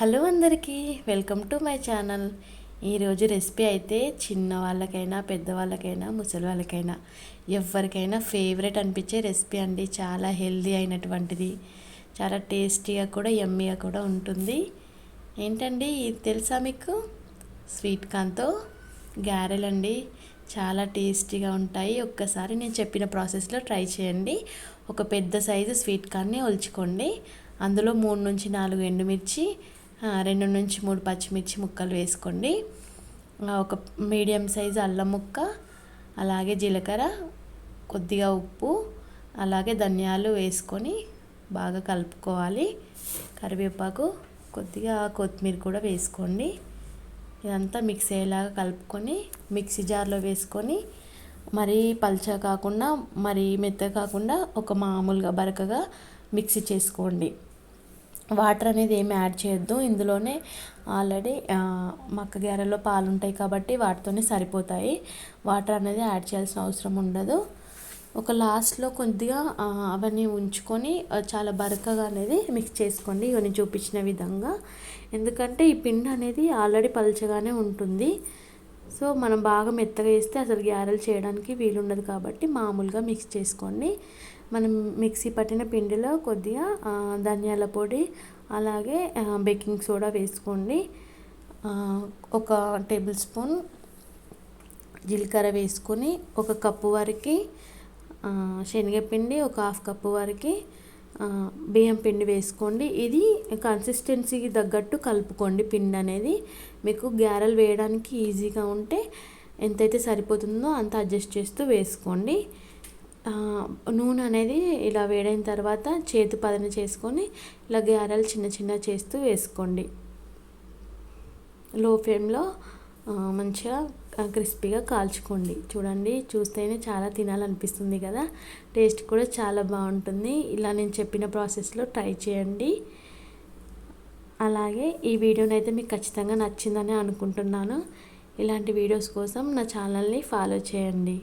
Hello అందరికీ welcome to my channel. ఈరోజు recipe అయితే చిన్న వాళ్ళకైనా పెద్దవాళ్ళకైనా ముసలి వాళ్ళకైనా ఎవరికైనా ఫేవరెట్ అనిపించే రెసిపీ అండి. చాలా హెల్దీ అయినటువంటిది. చాలా టేస్టీగా కూడా ఎమ్మీగా కూడా ఉంటుంది. ఏంటండి ఇది తెలుసా మీకు? స్వీట్ కార్న్తో గారెలండి చాలా టేస్టీగా ఉంటాయి. ఒక్కసారి నేను చెప్పిన ప్రాసెస్లో ట్రై చేయండి. ఒక పెద్ద సైజు స్వీట్ కార్న్ని ఒలుచుకోండి. అందులో మూడు నుంచి నాలుగు ఎండుమిర్చి రెండు నుంచి మూడు పచ్చిమిర్చి ముక్కలు వేసుకోండి. ఒక మీడియం సైజు అల్లం ముక్క అలాగే జీలకర్ర కొద్దిగా ఉప్పు అలాగే ధనియాలు వేసుకొని బాగా కలుపుకోవాలి. కరివేపాకు కొద్దిగా కొత్తిమీర కూడా వేసుకోండి. ఇదంతా మిక్స్ అయ్యేలాగా కలుపుకొని మిక్సీ జార్లో వేసుకొని మరీ పల్చగా కాకుండా మరీ మెత్తగా కాకుండా ఒక మామూలుగా బరకగా మిక్సీ చేసుకోండి. వాటర్ అనేది ఏమి యాడ్ చేయొద్దు. ఇందులోనే ఆల్రెడీ మక్క గారెలో పాలు ఉంటాయి కాబట్టి వాటితోనే సరిపోతాయి. వాటర్ అనేది యాడ్ చేయాల్సిన అవసరం ఉండదు. ఒక లాస్ట్లో కొద్దిగా అవన్నీ ఉంచుకొని చాలా బరకగా అనేది మిక్స్ చేసుకోండి. ఇవన్నీ చూపించిన విధంగా. ఎందుకంటే ఈ పిండి అనేది ఆల్రెడీ పలచగానే ఉంటుంది. సో మనం బాగా మెత్తగా వేస్తే అసలు గ్యారెలు చేయడానికి వీలుండదు కాబట్టి మామూలుగా మిక్స్ చేసుకోండి మనం మిక్సీ పట్టిన పిండిలో కొద్దిగా ధనియాల పొడి అలాగే బేకింగ్ సోడా వేసుకోండి. ఒక టేబుల్ స్పూన్ జీలకర్ర వేసుకొని ఒక కప్పు వరకు శనగపిండి ఒక హాఫ్ కప్పు వరకు బియ్యం పిండి వేసుకోండి. ఇది కన్సిస్టెన్సీకి తగ్గట్టు కలుపుకోండి. పిండి అనేది మీకు గ్యారెలు వేయడానికి ఈజీగా ఉంటే ఎంతైతే సరిపోతుందో అంత అడ్జస్ట్ చేస్తూ వేసుకోండి. నూనె అనేది ఇలా వేడైన తర్వాత చేతి పదన చేసుకొని ఇలా గ్యారెలు చిన్న చిన్న చేస్తూ వేసుకోండి. లో ఫ్లేమ్లో మంచిగా క్రిస్పీగా కాల్చుకోండి. చూడండి చూస్తేనే చాలా తినాలనిపిస్తుంది కదా. టేస్ట్ కూడా చాలా బాగుంటుంది. ఇలా నేను చెప్పిన ప్రాసెస్లో ట్రై చేయండి. అలాగే ఈ వీడియోని అయితే మీకు ఖచ్చితంగా నచ్చిందని అనుకుంటున్నాను. ఇలాంటి వీడియోస్ కోసం నా ఛానల్ని ఫాలో చేయండి.